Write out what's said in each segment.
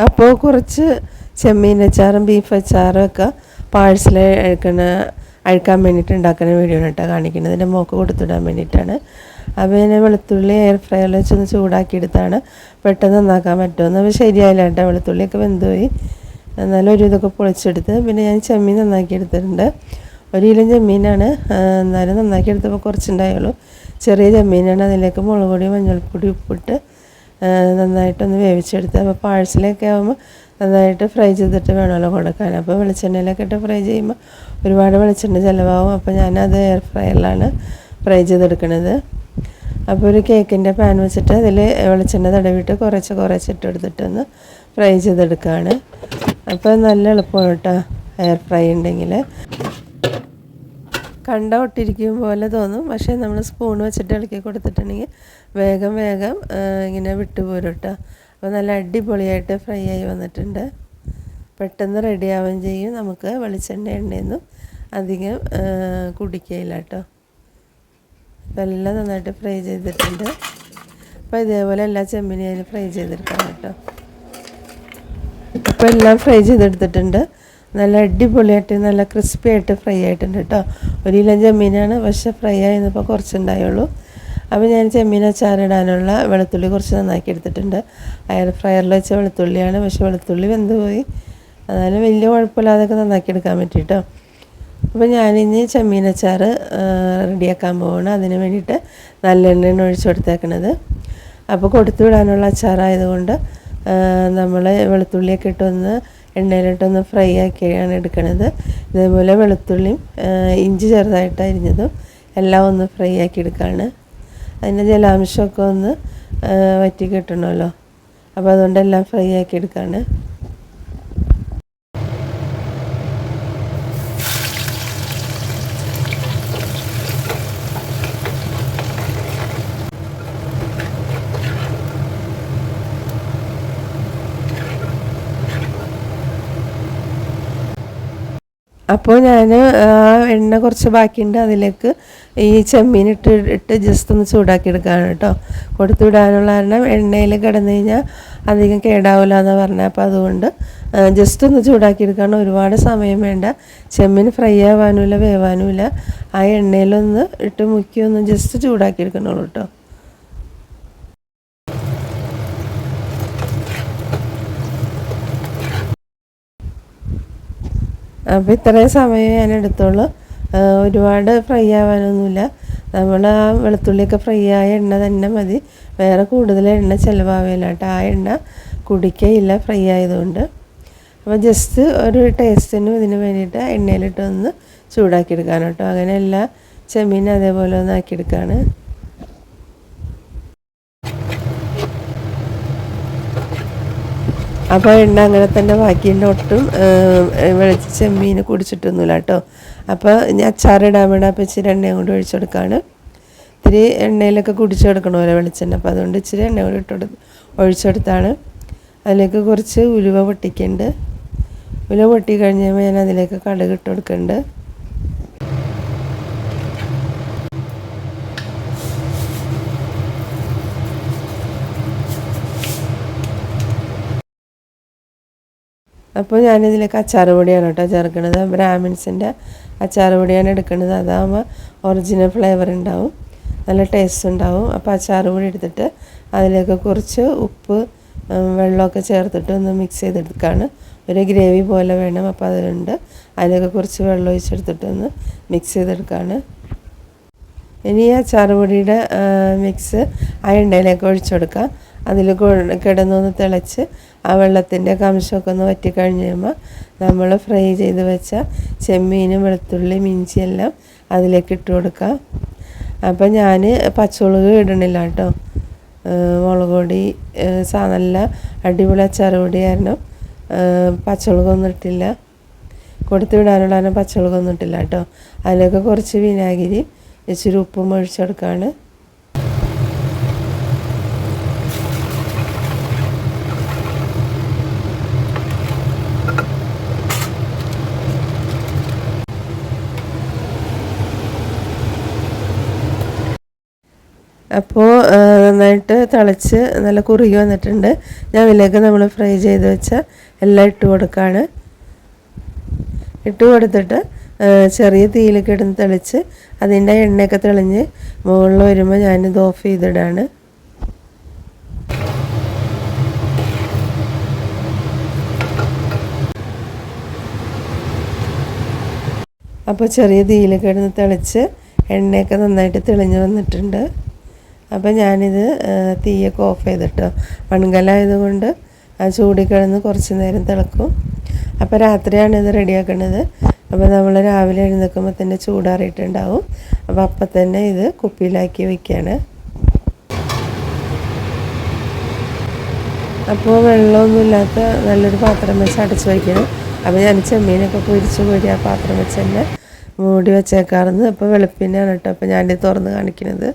അപ്പോൾ കുറച്ച് ചെമ്മീൻ അച്ചാറും ബീഫ് അച്ചാറും ഒക്കെ പാഴ്സൽ അഴുക്കണ അഴുക്കാൻ വേണ്ടിയിട്ട് ഉണ്ടാക്കുന്ന വീഡിയോ കേട്ടോ കാണിക്കുന്നത്. എന്റെ മോക്ക് കൊടുത്തിടാൻ വേണ്ടിയിട്ടാണ്. അപ്പോൾ ഞാൻ വെളുത്തുള്ളി എയർ ഫ്രയറിൽ വെച്ചൊന്ന് ചൂടാക്കിയെടുത്താണ്. പെട്ടെന്ന് നന്നാക്കാൻ പറ്റുമെന്ന്. അപ്പോൾ ശരിയായില്ല കേട്ടോ. വെളുത്തുള്ളിയൊക്കെ വെന്തുപോയി. എന്നാലും ഒരു ഇതൊക്കെ പൊളിച്ചെടുത്ത് പിന്നെ ഞാൻ ചെമ്മീൻ നന്നാക്കി എടുത്തിട്ടുണ്ട്. ഒരു കിലോ ചെമ്മീനാണ്. എന്നാലും നന്നാക്കി എടുത്തപ്പോൾ കുറച്ചുണ്ടായുള്ളൂ. ചെറിയ ചെമ്മീനാണ്. അതിലേക്ക് മുളക് പൊടി മഞ്ഞൾപ്പൊടി ഉപ്പിട്ട് നന്നായിട്ടൊന്ന് വേവിച്ചെടുത്ത് അപ്പോൾ പാഴ്സലൊക്കെ ആകുമ്പോൾ നന്നായിട്ട് ഫ്രൈ ചെയ്തിട്ട് വേണമല്ലോ കൊടുക്കാൻ. അപ്പോൾ വെളിച്ചെണ്ണയിലൊക്കെ ഇട്ട് ഫ്രൈ ചെയ്യുമ്പോൾ ഒരുപാട് വെളിച്ചെണ്ണ ചിലവാകും. അപ്പോൾ ഞാനത് എയർ ഫ്രയറിലാണ് ഫ്രൈ ചെയ്തെടുക്കണത് അപ്പോൾ ഒരു കേക്കിന്റെ പാൻ വെച്ചിട്ട് അതിൽ വെളിച്ചെണ്ണ തടവിട്ട് കുറച്ച് കുറച്ച് ഇട്ടെടുത്തിട്ടൊന്ന് ഫ്രൈ ചെയ്തെടുക്കുകയാണ്. അപ്പോൾ നല്ല എളുപ്പമാണ് കേട്ടോ എയർ ഫ്രൈ ഉണ്ടെങ്കിൽ. കണ്ട ഒട്ടിരിക്കും പോലെ തോന്നും. പക്ഷേ നമ്മൾ സ്പൂൺ വെച്ചിട്ട് ഇളക്കി കൊടുത്തിട്ടുണ്ടെങ്കിൽ വേഗം വേഗം ഇങ്ങനെ വിട്ടുപോരും കേട്ടോ അപ്പോൾ നല്ല അടിപൊളിയായിട്ട് ഫ്രൈ ആയി വന്നിട്ടുണ്ട്. പെട്ടെന്ന് റെഡി ആവുകയും ചെയ്യും. നമുക്ക് വെളിച്ചെണ്ണ എണ്ണയൊന്നും അധികം കുടിക്കുകയില്ല കേട്ടോ. അപ്പോൾ എല്ലാം നന്നായിട്ട് ഫ്രൈ ചെയ്തിട്ടുണ്ട്. അപ്പോൾ ഇതേപോലെ എല്ലാ ചെമ്മിനും ഫ്രൈ ചെയ്തെടുക്കാം കേട്ടോ. അപ്പോൾ എല്ലാം ഫ്രൈ ചെയ്തെടുത്തിട്ടുണ്ട്. നല്ല അടിപൊളിയായിട്ട് നല്ല ക്രിസ്പി ആയിട്ട് ഫ്രൈ ആയിട്ടുണ്ട് കേട്ടോ ഒരു കിലോ ചെമ്മീനാണ് പക്ഷെ ഫ്രൈ ആയിരുന്നപ്പോൾ കുറച്ചുണ്ടായുള്ളൂ. അപ്പോൾ ഞാൻ ചെമ്മീൻ അച്ചാറിടാനുള്ള വെളുത്തുള്ളി കുറച്ച് നന്നാക്കി എടുത്തിട്ടുണ്ട്. എയർ ഫ്രയറിൽ വെച്ച വെളുത്തുള്ളിയാണ് പക്ഷെ വെളുത്തുള്ളി വെന്ത് പോയി എന്നാലും വലിയ കുഴപ്പമില്ലാതൊക്കെ നന്നാക്കി എടുക്കാൻ പറ്റി കേട്ടോ അപ്പോൾ ഞാനിന്ന് ചെമ്മീൻ അച്ചാർ റെഡിയാക്കാൻ പോവാണ്. അതിന് വേണ്ടിയിട്ട് നല്ല എണ്ണയാണ് ഒഴിച്ചു കൊടുത്തേക്കണത്. അപ്പോൾ കൊടുത്തു വിടാനുള്ള അച്ചാറായതുകൊണ്ട് നമ്മൾ വെളുത്തുള്ളിയൊക്കെ ഇട്ടൊന്ന് എണ്ണയിലിട്ടൊന്ന് ഫ്രൈ ആക്കിയാണ് എടുക്കണത്. ഇതേപോലെ വെളുത്തുള്ളിയും ഇഞ്ചി ചെറുതായിട്ട് അരിഞ്ഞതും എല്ലാം ഒന്ന് ഫ്രൈ ആക്കി എടുക്കുകയാണ് അതിന്റെ ജലാംശമൊക്കെ ഒന്ന് വറ്റി കിട്ടണമല്ലോ അപ്പോൾ അതുകൊണ്ടെല്ലാം ഫ്രൈ ആക്കി എടുക്കുകയാണ് അപ്പോൾ ഞാൻ എണ്ണ കുറച്ച് ബാക്കിയുണ്ട് അതിലേക്ക് ഈ ചെമ്മീൻ ഇട്ട് ഇട്ട് ജസ്റ്റ് ഒന്ന് ചൂടാക്കി എടുക്കാനാണ് കേട്ടോ. കൊടുത്തു വിടാനുള്ള കാരണം എണ്ണയിൽ കിടന്നു കഴിഞ്ഞാൽ അധികം കേടാവില്ല എന്ന് പറഞ്ഞാൽ അപ്പോൾ അതുകൊണ്ട് ജസ്റ്റ് ഒന്ന് ചൂടാക്കി എടുക്കാൻ ഒരുപാട് സമയം വേണ്ട. ചെമ്മീൻ ഫ്രൈ ആവാനുമില്ല വേവാനുമില്ല. ആ എണ്ണയിലൊന്ന് ഇട്ട് മുക്കി ഒന്ന് ജസ്റ്റ് ചൂടാക്കി എടുക്കണുള്ളൂ കേട്ടോ. അപ്പോൾ ഇത്രയും സമയം ഞാൻ എടുത്തോളൂ ഒരുപാട് ഫ്രൈ ആവാനൊന്നുമില്ല. നമ്മൾ ആ വെളുത്തുള്ളിയൊക്കെ ഫ്രൈ ആയ എണ്ണ തന്നെ മതി. വേറെ കൂടുതൽ എണ്ണ ചിലവാവില്ല കേട്ടോ. ആ എണ്ണ കുടിക്കയില്ല ഫ്രൈ ആയതുകൊണ്ട്. അപ്പോൾ ജസ്റ്റ് ഒരു ടേസ്റ്റിനും ഇതിന് വേണ്ടിയിട്ട് എണ്ണയിലിട്ട് ഒന്ന് ചൂടാക്കി എടുക്കാൻ കേട്ടോ. അങ്ങനെ എല്ലാ ചെമ്മീനും അതേപോലെ ഒന്ന് ആക്കിയെടുക്കുകയാണ് അപ്പോൾ എണ്ണ അങ്ങനെ തന്നെ ബാക്കിന്റെ ഒട്ടും വെളിച്ച ചെമ്മീൻ കുടിച്ചിട്ടൊന്നുമില്ല കേട്ടോ. അപ്പോൾ ഞാൻ അച്ചാറിടാൻ വേണം. അപ്പോൾ ഇച്ചിരി എണ്ണയും കൂടി ഒഴിച്ചു കൊടുക്കുകയാണ് ഇത്തിരി എണ്ണയിലൊക്കെ കുടിച്ചു കൊടുക്കണമല്ലോ വെളിച്ചെണ്ണ. അപ്പോൾ അതുകൊണ്ട് ഇച്ചിരി എണ്ണ കൂടി ഇട്ട് ഒഴിച്ചെടുത്താണ് അതിലേക്ക് കുറച്ച് ഉലുവ പൊട്ടിക്കുന്നുണ്ട്. ഉലുവ പൊട്ടി കഴിഞ്ഞപ്പോൾ ഞാൻ അതിലേക്ക് കടുക് ഇട്ട് കൊടുക്കുന്നുണ്ട്. അപ്പോൾ ഞാനിതിലേക്ക് അച്ചാർ പൊടിയാണ് കേട്ടോ ചേർക്കുന്നത് ബ്രാഹ്മിൻസിന്റെ അച്ചാർ പൊടിയാണ് എടുക്കുന്നത് അതാകുമ്പോൾ ഒറിജിനൽ ഫ്ലേവർ ഉണ്ടാവും. നല്ല ടേസ്റ്റ് ഉണ്ടാവും. അപ്പോൾ അച്ചാർ പൊടി എടുത്തിട്ട് അതിലേക്ക് കുറച്ച് ഉപ്പ് വെള്ളമൊക്കെ ചേർത്തിട്ട് ഒന്ന് മിക്സ് ചെയ്തെടുക്കുകയാണ് ഒരു ഗ്രേവി പോലെ വേണം. അപ്പോൾ അതിലുണ്ട് അതിലേക്ക് കുറച്ച് വെള്ളം ഒഴിച്ചെടുത്തിട്ട് ഒന്ന് മിക്സ് ചെയ്തെടുക്കുകയാണ് ഇനി ഈ അച്ചാറുപൊടിയുടെ മിക്സ് ആ എണ്ണയിലേക്ക് ഒഴിച്ചു കൊടുക്കാം. അതിൽ കിടന്നൊന്ന് തിളച്ച് ആ വെള്ളത്തിന്റെ കംശമൊക്കെ ഒന്ന് വറ്റിക്കഴിഞ്ഞ് കഴിയുമ്പോൾ നമ്മൾ ഫ്രൈ ചെയ്ത് വെച്ച ചെമ്മീനും വെളുത്തുള്ളിയും ഇഞ്ചിയെല്ലാം അതിലേക്ക് ഇട്ട് കൊടുക്കാം അപ്പം ഞാൻ പച്ചമുളക് ഇടണില്ല കേട്ടോ. മുളക് പൊടി നല്ല അടിപൊളി അച്ചാർ പൊടിയായിരുന്നു പച്ചമുളകൊന്നും ഇട്ടില്ല. കൊടുത്തു വിടാനുള്ള പച്ചമുളക് പച്ചമുളകൊന്നും ഇട്ടില്ല കേട്ടോ. അതിലേക്ക് കുറച്ച് വിനാഗിരി ഇച്ചിരി ഉപ്പും ഒഴിച്ചെടുക്കുകയാണ് അപ്പോൾ നന്നായിട്ട് തിളച്ച് നല്ല കുറുകി വന്നിട്ടുണ്ട്. ഞാൻ ഇതിലേക്ക് നമ്മൾ ഫ്രൈ ചെയ്ത് വെച്ച എല്ലാം ഇട്ട് കൊടുക്കുകയാണ് ഇട്ട് കൊടുത്തിട്ട് ചെറിയ തീയിലൊക്കെ ഇടുന്ന് തെളിച്ച് അതിന്റെ എണ്ണയൊക്കെ തെളിഞ്ഞ് മുകളിൽ വരുമ്പോൾ ഞാനിത് ഓഫ് ചെയ്തിടാണ്. അപ്പോൾ ചെറിയ തീയിലൊക്കെ ഇടുന്ന് തെളിച്ച് എണ്ണയൊക്കെ നന്നായിട്ട് തെളിഞ്ഞ് വന്നിട്ടുണ്ട്. അപ്പോൾ ഞാനിത് തീയൊക്കെ ഓഫ് ചെയ്തിട്ടോ. മൺകലായതുകൊണ്ട് ആ ചൂടിക്കിടന്ന് കുറച്ച് നേരം തിളക്കും. അപ്പോൾ രാത്രിയാണ് ഇത് റെഡിയാക്കുന്നത് അപ്പോൾ നമ്മൾ രാവിലെ എഴുന്നേൽക്കുമ്പോൾ തന്നെ ചൂടാറിയിട്ടുണ്ടാവും. അപ്പോൾ അപ്പം തന്നെ ഇത് കുപ്പിയിലാക്കി വയ്ക്കുകയാണ് അപ്പോൾ വെള്ളമൊന്നുമില്ലാത്ത നല്ലൊരു പാത്രം വെച്ച് അടച്ചു വയ്ക്കണം അപ്പോൾ ഞാൻ ചെമ്മീനൊക്കെ പൊരിച്ച് കൂടി ആ പാത്രം വെച്ച് തന്നെ മൂടി വെച്ചേക്കാറുണ്ട്. അപ്പോൾ വെളുപ്പിനാണ് കേട്ടോ. അപ്പോൾ ഞാനിത് തുറന്ന് കാണിക്കുന്നത്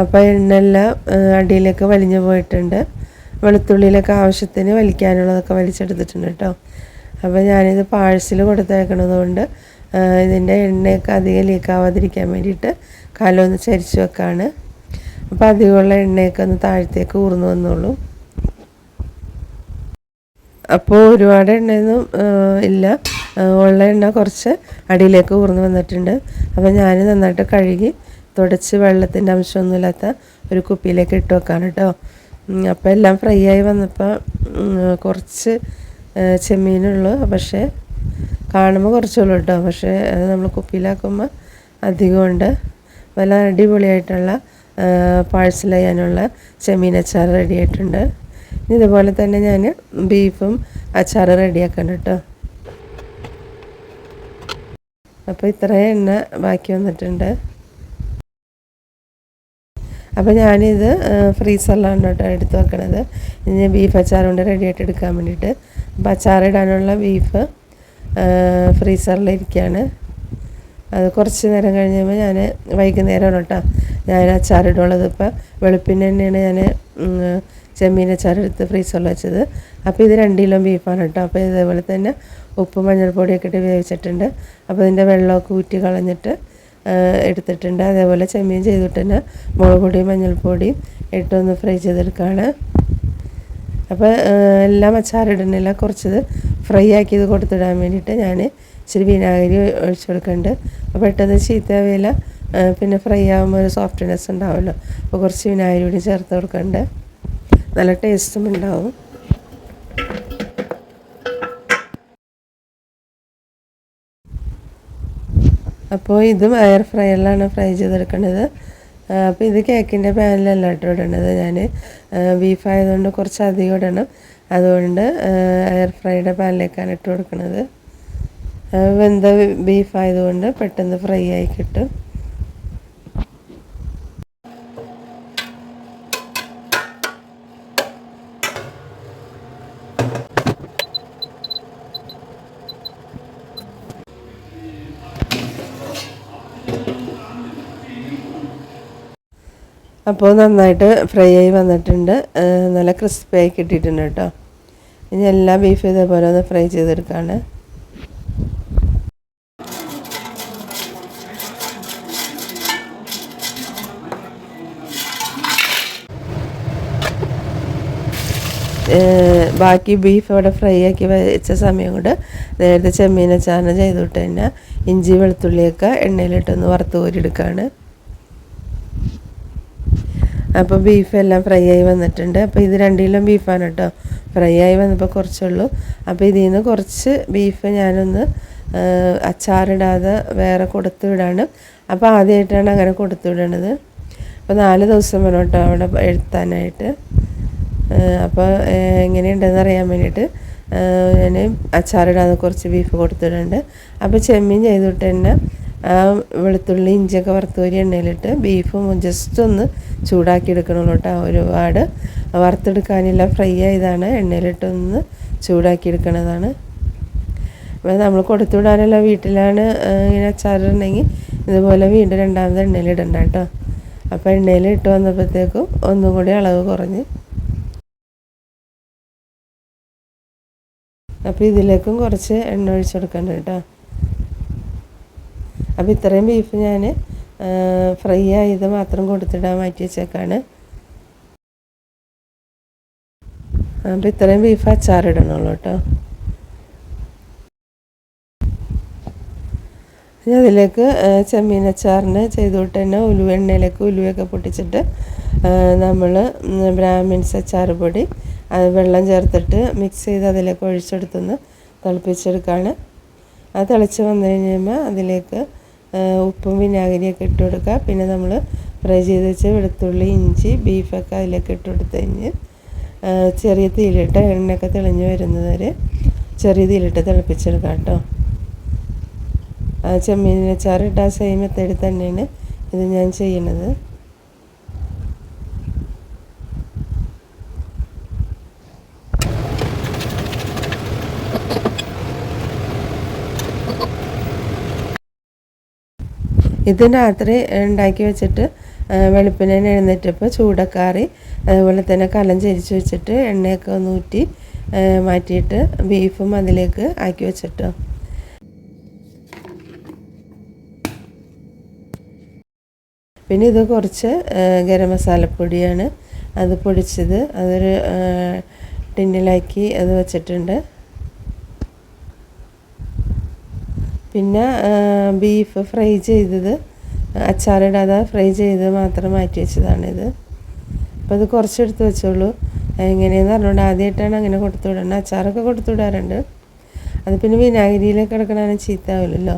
അപ്പോൾ എണ്ണയെല്ലാം അടിയിലേക്ക് വലിഞ്ഞു പോയിട്ടുണ്ട്. വെളുത്തുള്ളിയിലൊക്കെ ആവശ്യത്തിന് വലിക്കാനുള്ളതൊക്കെ വലിച്ചെടുത്തിട്ടുണ്ട് കേട്ടോ. അപ്പോൾ ഞാനിത് പാഴ്സൽ കൊടുത്തേക്കണത് കൊണ്ട് ഇതിന്റെ എണ്ണയൊക്കെ അധികം ലീക്കാവാതിരിക്കാൻ വേണ്ടിയിട്ട് കാലമൊന്ന് ചരിച്ചു വെക്കാണ്. അപ്പോൾ അധികമുള്ള എണ്ണയൊക്കെ ഒന്ന് താഴത്തേക്ക് ഊർന്നു വന്നോളൂ. അപ്പോൾ ഒരുപാട് എണ്ണയൊന്നും ഇല്ല. ഉള്ള എണ്ണ കുറച്ച് അടിയിലേക്ക് ഊർന്നു വന്നിട്ടുണ്ട്. അപ്പോൾ ഞാൻ നന്നായിട്ട് കഴുകി തുടച്ച് വെള്ളത്തിന്റെ അംശമൊന്നുമില്ലാത്ത ഒരു കുപ്പിയിലേക്ക് ഇട്ട് വെക്കാണ് കേട്ടോ. അപ്പം എല്ലാം ഫ്രൈ ആയി വന്നപ്പോൾ കുറച്ച് ചെമ്മീനുള്ളൂ. പക്ഷേ കാണുമ്പോൾ കുറച്ചുള്ളൂ കേട്ടോ. പക്ഷേ അത് നമ്മൾ കുപ്പിയിലാക്കുമ്പോൾ അധികമുണ്ട്. നല്ല അടിപൊളിയായിട്ടുള്ള പാഴ്സൽ ചെയ്യാനുള്ള ചെമ്മീൻ അച്ചാർ റെഡി ആയിട്ടുണ്ട്. ഇനി ഇതുപോലെ തന്നെ ഞാൻ ബീഫും അച്ചാർ റെഡിയാക്കണം കേട്ടോ. അപ്പോൾ ഇത്രയും എണ്ണ ബാക്കി വന്നിട്ടുണ്ട്. അപ്പോൾ ഞാനിത് ഫ്രീസറിലാണ് കേട്ടോ എടുത്ത് വെക്കണത്. ഇനി ബീഫ് അച്ചാർ റെഡി ആയിട്ട് എടുക്കാൻ വേണ്ടിയിട്ട്. അപ്പോൾ അച്ചാറിടാനുള്ള ബീഫ് ഫ്രീസറിലിരിക്കുകയാണ് അത് കുറച്ച് നേരം കഴിഞ്ഞപ്പോൾ ഞാൻ വൈകുന്നേരമാണ് കേട്ടോ. ഞാൻ അച്ചാറിടുള്ളത് ഇപ്പോൾ വെളുപ്പിന് തന്നെയാണ് ഞാൻ ചെമ്മീൻ അച്ചാർ എടുത്ത് ഫ്രീസറിൽ വെച്ചത്. അപ്പോൾ ഇത് രണ്ട് കിലോ ബീഫാണ് കേട്ടോ. അപ്പോൾ ഇതേപോലെ തന്നെ ഉപ്പ് മഞ്ഞൾപ്പൊടിയൊക്കെ ഇട്ട് വേവിച്ചിട്ടുണ്ട്. അപ്പോൾ ഇതിന്റെ വെള്ളമൊക്കെ ഊറ്റി കളഞ്ഞിട്ട് എടുത്തിട്ടുണ്ട്. അതേപോലെ ചെമ്മീൻ ചെയ്തിട്ട് തന്നെ മുളക് പൊടിയും മഞ്ഞൾപ്പൊടിയും ഇട്ടൊന്ന് ഫ്രൈ ചെയ്തെടുക്കുകയാണ് അപ്പോൾ എല്ലാം അച്ചാറിടുന്നില്ല കുറച്ചത് ഫ്രൈ ആക്കിയത് കൊടുത്തിടാൻ വേണ്ടിയിട്ട് ഞാൻ ഇച്ചിരി വിനാഗിരി ഒഴിച്ചു കൊടുക്കുന്നുണ്ട്. അപ്പോൾ പെട്ടെന്ന് ചീത്തവേല പിന്നെ ഫ്രൈ ആകുമ്പോൾ ഒരു സോഫ്റ്റ്നെസ് ഉണ്ടാവുമല്ലോ. അപ്പോൾ കുറച്ച് വിനാഗിരി കൂടി ചേർത്ത് കൊടുക്കുന്നുണ്ട്. നല്ല ടേസ്റ്റും ഉണ്ടാവും. അപ്പോൾ ഇതും എയർ ഫ്രയറിലാണ് ഫ്രൈ ചെയ്തെടുക്കുന്നത് അപ്പോൾ ഇത് കേക്കിന്റെ പാനിലല്ല കേട്ടോ ഇടേണ്ടത് ഞാൻ ബീഫ് ആയതുകൊണ്ട് കുറച്ച് അധികം ഇടണം. അതുകൊണ്ട് എയർ ഫ്രൈയുടെ പാനിലേക്കാണ് ഇട്ട് കൊടുക്കുന്നത് വെന്ത ബീഫ് ആയതുകൊണ്ട് പെട്ടെന്ന് ഫ്രൈ ആയി കിട്ടും. അപ്പോൾ നന്നായിട്ട് ഫ്രൈ ആയി വന്നിട്ടുണ്ട്. നല്ല ക്രിസ്പി ആയി കിട്ടിയിട്ടുണ്ട് കേട്ടോ. ഇനി എല്ലാ ബീഫ് ഇതേപോലെ ഒന്ന് ഫ്രൈ ചെയ്തെടുക്കുകയാണ് ഏഹ് ബാക്കി ബീഫ് അവിടെ ഫ്രൈ ആക്കി വെച്ച സമയം കൊണ്ട് നേരത്തെ ചെമ്മീനെ ചാന ചെയ്തിട്ട് തന്നെ ഇഞ്ചി വെളുത്തുള്ളിയൊക്കെ എണ്ണയിലിട്ടൊന്ന് വറുത്ത് കോരിയെടുക്കുകയാണ് അപ്പോൾ ബീഫ് എല്ലാം ഫ്രൈ ആയി വന്നിട്ടുണ്ട്. അപ്പോൾ ഇത് രണ്ട് കിലോ ബീഫാണ് കേട്ടോ ഫ്രൈ ആയി വന്നപ്പോൾ കുറച്ചുള്ളൂ. അപ്പോൾ ഇതിൽ നിന്ന് കുറച്ച് ബീഫ് ഞാനൊന്ന് അച്ചാറിടാതെ വേറെ കൊടുത്തു വിടാണ്. അപ്പോൾ ആദ്യമായിട്ടാണ് അങ്ങനെ കൊടുത്തു വിടണത്. അപ്പോൾ നാല് ദിവസം വേണം കേട്ടോ അവിടെ എഴുത്താനായിട്ട്. അപ്പോൾ എങ്ങനെയുണ്ടെന്ന് അറിയാൻ വേണ്ടിയിട്ട് ഞാൻ അച്ചാറിടാതെ കുറച്ച് ബീഫ് കൊടുത്തിട്ടുണ്ട് അപ്പോൾ ചെമ്മീൻ ചെയ്തിട്ട് തന്നെ ആ വെളുത്തുള്ളി ഇഞ്ചിയൊക്കെ വറുത്ത് കോരി എണ്ണയിലിട്ട് ബീഫും ജസ്റ്റ് ഒന്ന് ചൂടാക്കി എടുക്കണമല്ലോ കേട്ടോ ഒരുപാട് വറുത്തെടുക്കാനില്ല ഫ്രൈ ആയതാണ് എണ്ണയിലിട്ടൊന്ന് ചൂടാക്കി എടുക്കണതാണ് നമ്മൾ കൊടുത്തുവിടാനുള്ള വീട്ടിലാണ് ഇങ്ങനെ അച്ചാറുണ്ടെങ്കിൽ ഇതുപോലെ വീണ്ടും രണ്ടാമത് എണ്ണയിലിടണ്ട കേട്ടോ അപ്പോൾ എണ്ണയിൽ ഇട്ട് വന്നപ്പോഴത്തേക്കും ഒന്നും കൂടി അളവ് കുറഞ്ഞ്. അപ്പോൾ ഇതിലേക്കും കുറച്ച് എണ്ണ ഒഴിച്ച് കൊടുക്കണ്ട കേട്ടോ അപ്പോൾ ഇത്രയും ബീഫ് ഞാൻ ഫ്രൈ ആയത് മാത്രം കൊടുത്തിടാൻ മാറ്റി വെച്ചേക്കാണ്. അപ്പം ഇത്രയും ബീഫ് അച്ചാറിടണുള്ളൂ കേട്ടോ. ഇനി അതിലേക്ക് ചെമ്മീൻ അച്ചാറിന് ചെയ്തുകൊണ്ട് തന്നെ ഉലുവ എണ്ണയിലേക്ക് ഉലുവയൊക്കെ പൊട്ടിച്ചിട്ട് നമ്മൾ ബ്രാഹ്മിൻസ് അച്ചാർ പൊടി അത് വെള്ളം ചേർത്തിട്ട് മിക്സ് ചെയ്ത് അതിലേക്ക് ഒഴിച്ചെടുത്തുനിന്ന് തിളപ്പിച്ചെടുക്കുകയാണ് അത് തിളച്ച് വന്നു കഴിയുമ്പോൾ അതിലേക്ക് ഉപ്പും വിനാഗിരിയൊക്കെ ഇട്ട് കൊടുക്കുക. പിന്നെ നമ്മൾ ഫ്രൈ ചെയ്ത് വെച്ച വെളുത്തുള്ളി ഇഞ്ചി ബീഫൊക്കെ അതിലൊക്കെ ഇട്ട് കൊടുത്തു കഴിഞ്ഞ് ചെറിയ തീയിലിട്ട് എണ്ണയൊക്കെ തെളിഞ്ഞ് വരുന്നത് വരെ ചെറിയ തീയിലിട്ട് തിളപ്പിച്ചെടുക്കാം കേട്ടോ. ചെമ്മീൻ ആ സെയിം മെത്തേഡിൽ തന്നെയാണ് ഇത് ഞാൻ ചെയ്യുന്നത്. ഇത് രാത്രി ഉണ്ടാക്കി വെച്ചിട്ട് വെളുപ്പിനെ എഴുന്നേറ്റപ്പോൾ ചൂടക്കാറി അതുപോലെ തന്നെ കലം ചരിച്ച് വെച്ചിട്ട് എണ്ണയൊക്കെ ഒന്ന് ഊറ്റി മാറ്റിയിട്ട് ബീഫും അതിലേക്ക് ആക്കി വെച്ചിട്ടോ. പിന്നെ ഇത് കുറച്ച് ഗരം മസാലപ്പൊടിയാണ് അത് പൊടിച്ചത് അതൊരു ടിന്നിലാക്കി അത് വെച്ചിട്ടുണ്ട്. പിന്നെ ബീഫ് ഫ്രൈ ചെയ്തത് അച്ചാറിടാതെ ഫ്രൈ ചെയ്ത് മാത്രം മാറ്റി വെച്ചതാണിത്. അപ്പോൾ അത് കുറച്ചെടുത്ത് വെച്ചോളൂ. എങ്ങനെയെന്ന് പറഞ്ഞുകൊണ്ട് ആദ്യമായിട്ടാണ് അങ്ങനെ കൊടുത്തു വിടണം അച്ചാറൊക്കെ കൊടുത്തു വിടാറുണ്ട് അത് പിന്നെ വിനാഗിരിയിലൊക്കെ കിടക്കണതാണ് ചീത്താവില്ലല്ലോ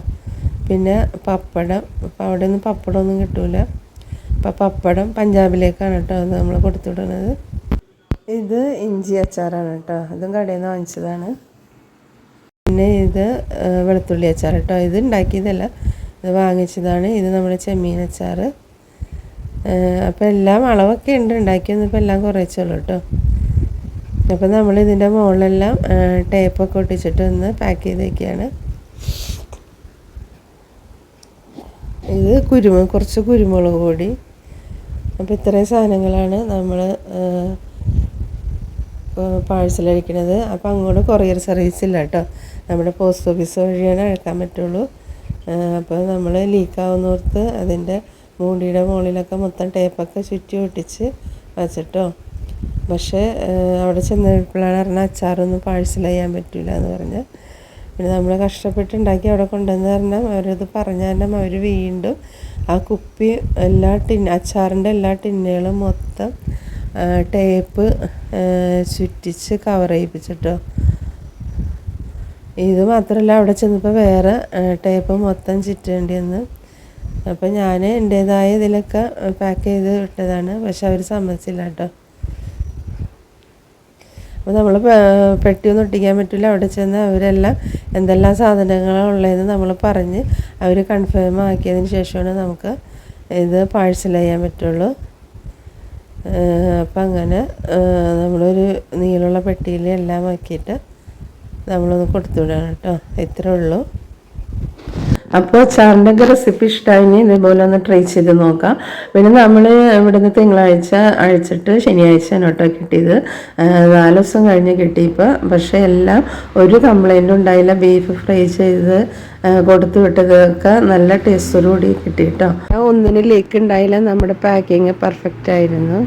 പിന്നെ പപ്പടം. അപ്പോൾ അവിടെ ഒന്നും പപ്പടമൊന്നും കിട്ടൂല. അപ്പോൾ പപ്പടം പഞ്ചാബിലേക്കാണ് കേട്ടോ അത് നമ്മൾ കൊടുത്തു വിടുന്നത് ഇത് ഇഞ്ചി അച്ചാറാണ് കേട്ടോ. അതും കടയിൽ നിന്ന് വാങ്ങിച്ചതാണ്. പിന്നെ ഇത് വെളുത്തുള്ളി അച്ചാർ കേട്ടോ ഇത് ഉണ്ടാക്കിയതല്ല. ഇത് വാങ്ങിച്ചതാണ്. ഇത് നമ്മുടെ ചെമ്മീൻ അച്ചാർ അപ്പോൾ എല്ലാം അളവൊക്കെ ഉണ്ട്. ഉണ്ടാക്കിയൊന്നും ഇപ്പോൾ എല്ലാം കുറച്ചുള്ളൂ കേട്ടോ അപ്പോൾ നമ്മൾ ഇതിന്റെ മുകളിലെല്ലാം ടേപ്പൊക്കെ ഒട്ടിച്ചിട്ട് ഒന്ന് പാക്ക് ചെയ്ത് വയ്ക്കുകയാണ് ഇത് കുരുമുളക് കുറച്ച് കുരുമുളക് പൊടി. അപ്പോൾ ഇത്രയും സാധനങ്ങളാണ് നമ്മൾ പാഴ്സൽ അടിക്കുന്നത് അപ്പോൾ അങ്ങോട്ട് കൊറിയർ സർവീസ് ഇല്ല കേട്ടോ നമ്മുടെ പോസ്റ്റ് ഓഫീസ് വഴിയാണ് അഴക്കാൻ പറ്റുള്ളൂ. അപ്പോൾ നമ്മൾ ലീക്കാവുന്നോർത്ത് അതിന്റെ മൂടിയുടെ മുകളിലൊക്കെ മൊത്തം ടേപ്പൊക്കെ ചുറ്റി ഒട്ടിച്ച് വച്ചിട്ടോ. പക്ഷേ അവിടെ ചെന്നപ്പോഴാണ് പറഞ്ഞാൽ അച്ചാറൊന്നും പാഴ്സൽ ചെയ്യാൻ പറ്റില്ല എന്ന് പറഞ്ഞ്. പിന്നെ നമ്മൾ കഷ്ടപ്പെട്ടുണ്ടാക്കി അവിടെ കൊണ്ടുവന്ന് പറഞ്ഞാൽ അവരത് പറഞ്ഞാൽ അവർ വീണ്ടും ആ കുപ്പി എല്ലാ ടിൻ അച്ചാറിന്റെ എല്ലാ ടിന്നുകളും മൊത്തം ടേപ്പ് ചുറ്റിച്ച് കവർ ചെയ്യിപ്പിച്ചിട്ടോ. ഇത് മാത്രമല്ല അവിടെ ചെന്നപ്പോൾ വേറെ ടേപ്പ് മൊത്തം ചിറ്റേണ്ടി വന്ന് അപ്പോൾ ഞാൻ എന്റേതായ ഇതിലൊക്കെ പാക്ക് ചെയ്ത് വിട്ടതാണ് പക്ഷെ അവർ സമ്മതിച്ചില്ല കേട്ടോ. അപ്പോൾ നമ്മൾ പെട്ടിയൊന്നും ഒട്ടിക്കാൻ പറ്റില്ല. അവിടെ ചെന്ന് അവരെല്ലാം എന്തെല്ലാം സാധനങ്ങളാണ് ഉള്ളതെന്ന് നമ്മൾ പറഞ്ഞ് അവർ കൺഫേം ആക്കിയതിന് ശേഷമാണ് നമുക്ക് ഇത് പാഴ്സൽ ചെയ്യാൻ പറ്റുള്ളൂ. അപ്പം അങ്ങനെ നമ്മളൊരു നീളമുള്ള പെട്ടിയിൽ എല്ലാം ആക്കിയിട്ട് നമ്മളൊന്ന് കൊടുത്തു വിടണം കേട്ടോ. ഇത്രേ ഉള്ളൂ. അപ്പോൾ ചാറിന്റെയൊക്കെ റെസിപ്പി ഇഷ്ടമായി ഇതേപോലെ ഒന്ന് ട്രൈ ചെയ്ത് നോക്കാം. പിന്നെ നമ്മൾ ഇവിടുന്ന് തിങ്കളാഴ്ച അഴിച്ചിട്ട് ശനിയാഴ്ച കേട്ടോ കിട്ടിയത്. നാല് ദിവസം കഴിഞ്ഞ് കിട്ടിയപ്പോൾ പക്ഷേ എല്ലാം ഒരു കംപ്ലൈന്റും ഉണ്ടായില്ല. ബീഫ് ഫ്രൈ ചെയ്ത് കൊടുത്തു വിട്ടതൊക്കെ നല്ല ടേസ്റ്റോടുകൂടി കിട്ടി കേട്ടോ. ഒന്നിന് ലീക്ക് ഉണ്ടായില്ല. നമ്മുടെ പാക്കിങ് പെർഫെക്റ്റ് ആയിരുന്നു.